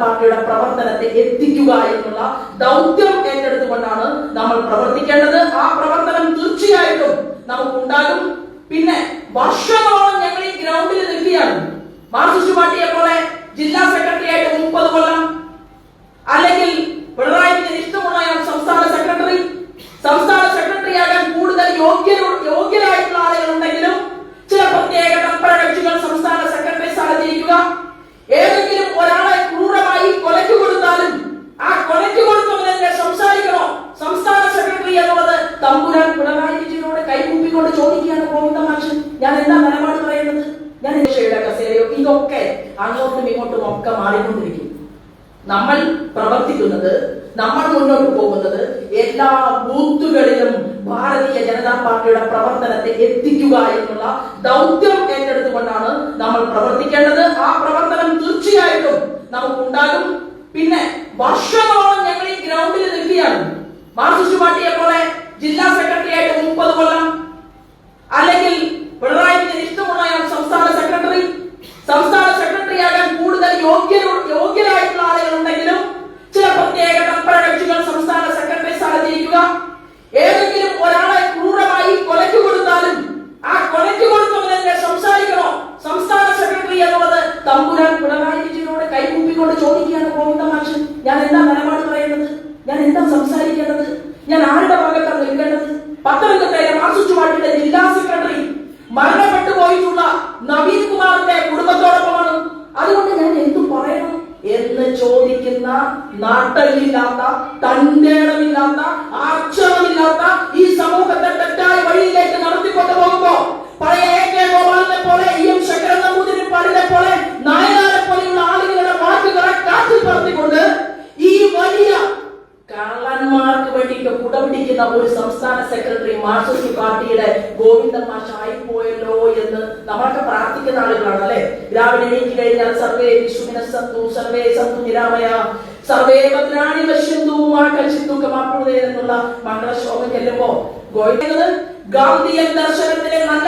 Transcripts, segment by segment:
പാർട്ടിയുടെ പ്രവർത്തനത്തെ എത്തിക്കുക എന്നുള്ള ദൗത്യം ഏറ്റെടുത്തുകൊണ്ടാണ് നമ്മൾ പ്രവർത്തിക്കേണ്ടത്. ആ പ്രവർത്തനം തീർച്ചയായിട്ടും നമുക്കുണ്ടാകും. പിന്നെ വർഷങ്ങളോളം ഞങ്ങൾ ഈ ഗ്രൗണ്ടിൽ നിൽക്കുകയാണ് മാർക്സിസ്റ്റ് പാർട്ടിയെ പോലെ ജില്ലാ സെക്രട്ടറി ആയിട്ട് മുപ്പത് കൊല്ലം അല്ലെങ്കിൽ പിണറായി വിജയൻ ഇഷ്ടമുള്ള അയാൾ സംസ്ഥാന സെക്രട്ടറി സംസ്ഥാന സെക്രട്ടറി ആകാൻ കൂടുതൽ യോഗ്യ യോഗ്യരായിട്ടുള്ള ആളുകൾ ഉണ്ടെങ്കിലും ചില പ്രത്യേക തൽപര കക്ഷികൾ സംസ്ഥാന സെക്രട്ടറി സ്ഥാനത്തിരിക്കുക ഏതെങ്കിലും ഒരാളെ ക്രൂരമായി കൊലയ്ക്ക് കൊടുത്താലും ആ കൊലയ്ക്ക് കൊടുത്തവനെതിരെ സംസാരിക്കണോ സംസ്ഥാന സെക്രട്ടറി എന്നുള്ളത് തമ്പുരാൻ പിണറായി വിജയനോട് കൈകൂപ്പിക്കൊണ്ട് ചോദിക്കുകയാണ് ഗോവിന്ദ മാഷൻ ഞാൻ എന്താ നിലപാട് പറയുന്നത്? ഞാൻ രക്ഷയുടെ കസേരയോ? ഇതൊക്കെ അങ്ങോട്ടും ഇങ്ങോട്ടും ഒക്കെ മാറിക്കൊണ്ടിരിക്കും. നമ്മൾ പ്രവർത്തിക്കുന്നത് നമ്മൾ മുന്നോട്ട് പോകുന്നത് എല്ലാ ബൂത്തുകളിലും ഭാരതീയ ജനതാ പാർട്ടിയുടെ പ്രവർത്തനത്തെ എത്തിക്കുക എന്നുള്ള ദൗത്യം ഏറ്റെടുത്തുകൊണ്ടാണ് നമ്മൾ പ്രവർത്തിക്കേണ്ടത്. ആ പ്രവർത്തനം തീർച്ചയായിട്ടും നമുക്കുണ്ടാകും. പിന്നെ വർഷങ്ങളോളം ഞങ്ങൾ ഈ ഗ്രൗണ്ടിൽ നിൽക്കുകയാണ്. മാർക്സിസ്റ്റ് പാർട്ടിയെ പോലെ ജില്ലാ സെക്രട്ടറി ആയിട്ട് മുപ്പത് കൊല്ലം അല്ലെങ്കിൽ പിണറായി ഇഷ്ടമുള്ള സംസ്ഥാന സെക്രട്ടറി. സംസ്ഥാന സെക്രട്ടറി ആകാൻ കൂടുതൽ യോഗ്യ യോഗ്യരായിട്ടുള്ള ആളുകൾ ഉണ്ടെങ്കിലും ചില പ്രത്യേക തൽപര കക്ഷികൾ സംസ്ഥാന സെക്രട്ടറി സ്ഥാനത്തിരിക്കുക ഏതെങ്കിലും ഒരാളെ ക്രൂരമായി കൊലയ്ക്ക് കൊടുത്താലും ആ കൊലയ്ക്ക് കൊടുത്തവനെതിരെ സംസാരിക്കണോ സംസ്ഥാന സെക്രട്ടറി എന്നുള്ളത് തമ്പുരാൻ പിണറായി വിജയനോട് കൈകൂപ്പിക്കൊണ്ട് ചോദിക്കുകയാണ് ഗോവിന്ദ മാഷൻ ഞാൻ എന്താ നിലപാട് പറയുന്നത് ഞാൻ എന്താ സംസാരിക്കേണ്ടത് ഞാൻ ആരുടെ ഭാഗത്താണ് നിൽക്കേണ്ടത് പത്തനംതിട്ടയിലെ മാർക്സിസ്റ്റ് പാർട്ടിയുടെ ജില്ലാ സെക്രട്ടറി മരണപ്പെട്ടു പോയിട്ടുള്ള നവീൻ കുമാറിന്റെ കുടുംബത്തോടൊപ്പമാണ് അതുകൊണ്ട് ഞാൻ എന്തു പറയണം എന്ന് ചോദിക്കുന്ന നാട്ടലില്ലാത്ത തന്റേടമില്ലാത്ത ആക്ഷേപമില്ലാത്ത ഈ സമൂഹത്തെ തെറ്റായ വഴിയിലേക്ക് നടത്തിക്കൊണ്ടു പോകുമ്പോ പഴയ എ കെ ഗോപാലിനെ പോലെ ഇ എം ശങ്കരൻ നമ്പൂതിരിപ്പാടിനെ പോലെ നായനാരെ പോലെയുള്ള ആളുകളുടെ വാക്കുകളെ കാറ്റിൽ പറത്തിക്കൊണ്ട് ഈ വലിയ കള്ളന്മാർക്ക് വേണ്ടിയിട്ട് കുടപിടിക്കുന്ന ഒരു സംസ്ഥാന സെക്രട്ടറി മാർസിസ്റ്റ് പാർട്ടിയുടെ ഗോവിന്ദൻ മാഷായി പോയല്ലോ എന്ന് നമ്മളൊക്കെ പ്രാർത്ഥിക്കുന്ന ആളുകളാണ് അല്ലെ രാവിലെ എണീറ്റ് കഴിഞ്ഞാൽ സർവേ വിശ്വമിന സത്തു സർവേ സത്തു നിരാമയ സർവേ ഭദ്രാണി പശ്യന്തു മാക്കച്ചിത്തു കമാപ്രുതേ എന്നുള്ള മംഗളശ്ലോകം ചെല്ലുമ്പോ ഗോയിക്കുന്നത് ഗാന്ധിയൻ ദർശനത്തിലെ നല്ല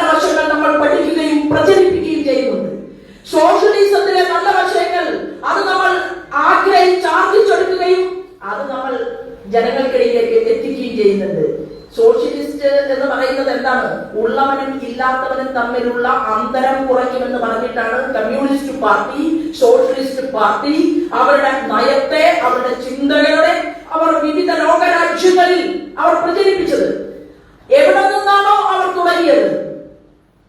എന്ന് പറയുന്നത് എന്താണ്? ഉള്ളവനും ഇല്ലാത്തവനും തമ്മിലുള്ള അന്തരം കുറയ്ക്കുമെന്ന് പറഞ്ഞിട്ടാണ് കമ്മ്യൂണിസ്റ്റ് പാർട്ടി സോഷ്യലിസ്റ്റ് പാർട്ടി അവരുടെ നയത്തെ അവരുടെ ചിന്തകളെ അവർ വിവിധ ലോകരാജ്യങ്ങളിൽ അവർ പ്രചരിപ്പിച്ചത്. എവിടെ നിന്നാണോ അവർ തുടങ്ങിയത്?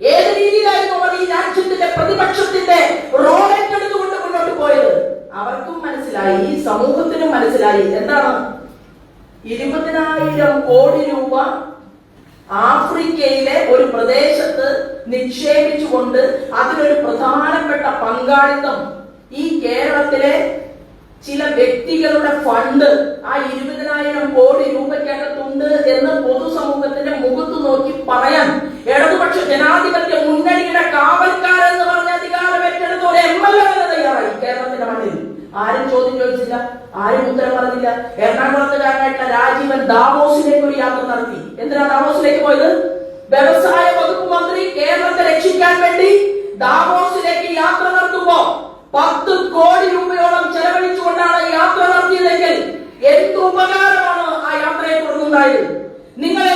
ഏത് രീതിയിലായിരുന്നു അവർ ഈ രാജ്യത്തിന്റെ പ്രതിപക്ഷത്തിന്റെ റോൾ ഏറ്റെടുത്തുകൊണ്ട് മുന്നോട്ട് പോയത്? അവർക്കും മനസ്സിലായി സമൂഹത്തിനും മനസ്സിലായി. എന്താണ്? ഇരുപതിനായിരം കോടി രൂപ ആഫ്രിക്കയിലെ ഒരു പ്രദേശത്ത് നിക്ഷേപിച്ചുകൊണ്ട് അതിനൊരു പ്രധാനപ്പെട്ട പങ്കാളിത്തം ഈ കേരളത്തിലെ ചില വ്യക്തികളുടെ ഫണ്ട് ആ ഇരുപതിനായിരം കോടി രൂപയ്ക്കകത്തുണ്ട് എന്ന് പൊതുസമൂഹത്തിന്റെ മുഖത്ത് നോക്കി പറയാൻ ഇടതുപക്ഷ ജനാധിപത്യ മുന്നണിയുടെ കാവൽക്കാരൻ എന്ന് പറഞ്ഞ അധികാരം ഏറ്റെടുത്ത ഒരു എം എൽ എ വരെ തയ്യാറായി കേരളത്തിന്റെ മണ്ണിൽ. ആരും ചോദ്യം ചോദിച്ചില്ല ആരും ഉത്തരം പറഞ്ഞില്ല. എറണാകുളത്തുകാരനായിട്ടുള്ള രാജീവൻ ദാമോസിലേക്ക് ഒരു യാത്ര നടത്തി. എന്തിനാ ദാവോസിലേക്ക് പോയത്? വ്യവസായ വകുപ്പ് മന്ത്രി കേരളത്തെ രക്ഷിക്കാൻ വേണ്ടി ദാവോസിലേക്ക് യാത്ര നടത്തുമ്പോ പത്ത് കോടി രൂപയോളം ചെലവഴിച്ചുകൊണ്ടാണ് യാത്ര നടത്തിയതെങ്കിൽ എന്ത് ഉപകാരമാണ് ആ യാത്രയെ തുടർന്നുണ്ടായത്? നിങ്ങൾ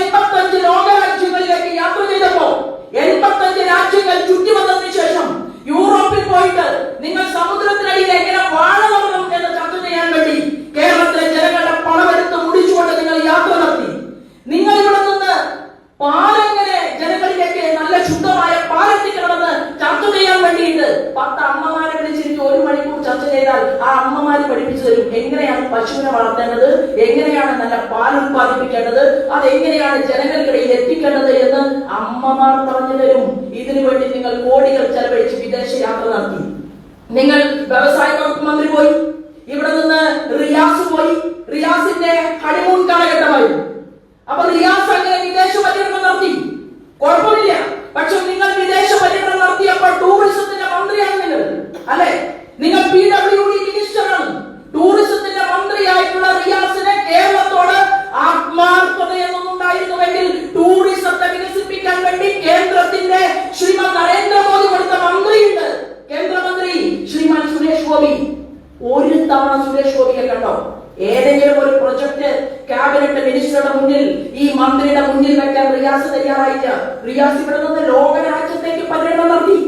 പശുവിനെ വളർത്തേണ്ടത് എങ്ങനെയാണ് നല്ല പാൽ ഉത്പാദിപ്പിക്കേണ്ടത്? അത് എങ്ങനെയാണ് ജനങ്ങൾക്കിടയിൽ എത്തിക്കേണ്ടത് എന്ന് അമ്മമാർ പറഞ്ഞു തരും. ഇതിനു വേണ്ടി നിങ്ങൾ കോടികൾ ചെലവഴിച്ച് വിദേശ യാത്ര നടത്തി. നിങ്ങൾ വ്യവസായ വകുപ്പ് മന്ത്രി പോയി ഇവിടെ നിന്ന് റിയാസ് പോയി റിയാസിന്റെ ഹണിമൂൺ കാലഘട്ടമായിരുന്നു അപ്പൊ റിയാസ് അങ്ങനെ വിദേശ പര്യടനം നടത്തി കുഴപ്പമില്ല പക്ഷെ നിങ്ങൾ വിദേശ പര്യടനം നടത്തിയപ്പോൾ ടൂറിസത്തിന്റെ മന്ത്രിയാണ് നിങ്ങൾ അല്ലെ നിങ്ങൾ പി ഡബ്ല്യു ഡി മിനിസ്റ്ററാണ് ടൂറിസത്തിന്റെ മന്ത്രിയായിട്ടുള്ള റിയാസിനെ കേരളത്തോട് ആത്മാർത്ഥതയൊന്നും ഉണ്ടായിരുന്നുവെങ്കിൽ ടൂറിസത്തെ വികസിപ്പിക്കാൻ വേണ്ടി കേന്ദ്രത്തിന്റെ ശ്രീമാൻ നരേന്ദ്രമോദി കൊടുത്ത മന്ത്രിയുണ്ട് കേന്ദ്രമന്ത്രി ശ്രീമാൻ സുരേഷ് ഗോപി ഒരു കണ്ടോ? ഏതെങ്കിലും ഒരു പ്രൊജക്ട് ക്യാബിനറ്റ് മിനിസ്റ്ററുടെ മുന്നിൽ ഈ മന്ത്രിയുടെ മുന്നിൽ വെക്കാൻ റിയാസ് തയ്യാറായില്ല റിയാസ് ഇവിടെ നിന്ന് ലോകരാജ്യത്തേക്ക് പര്യടനം നടത്തി.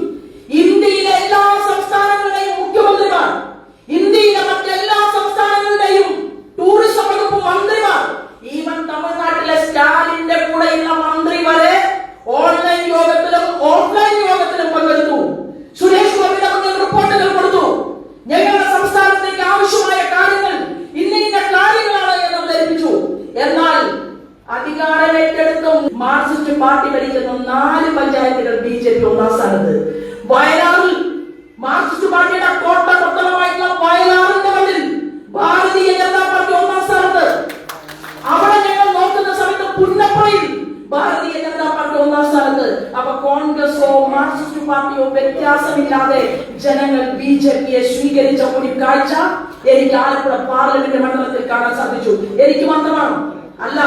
ഇന്ത്യയിലെ എല്ലാ സംസ്ഥാനങ്ങളുടെയും മാർക്സിസ്റ്റ് പാർട്ടി ഭരിക്കുന്ന നാല് പഞ്ചായത്തുകൾ ബി ജെ പി ഒന്നാം സ്ഥാനത്ത്. വയനാറിൽ മാർക്സിസ്റ്റ് പാർട്ടിയുടെ കോട്ട കൊത്തളമായിട്ടുള്ള വയനാറിന്റെ മണ്ണിൽ ഭാരതീയ ജനതാ പാർട്ടി ഒന്നാം സ്ഥാനത്ത്. അവിടെ ഞങ്ങൾ നോക്കുന്ന സമയത്ത് പുന്നപ്പുറയിൽ ഭാരതീയ ജനതാ പാർട്ടി ഒന്നാം സ്ഥാനത്ത്. അപ്പൊ കോൺഗ്രസോ മാർക്സിസ്റ്റ് പാർട്ടിയോ വ്യത്യാസമില്ലാതെ ജനങ്ങൾ ബി ജെ പിയെ സ്വീകരിച്ച ഒരു കാഴ്ച എനിക്ക് ആലപ്പുഴ പാർലമെന്റ് മണ്ഡലത്തിൽ കാണാൻ സാധിച്ചു. എനിക്ക് മാത്രമാണ്. അല്ല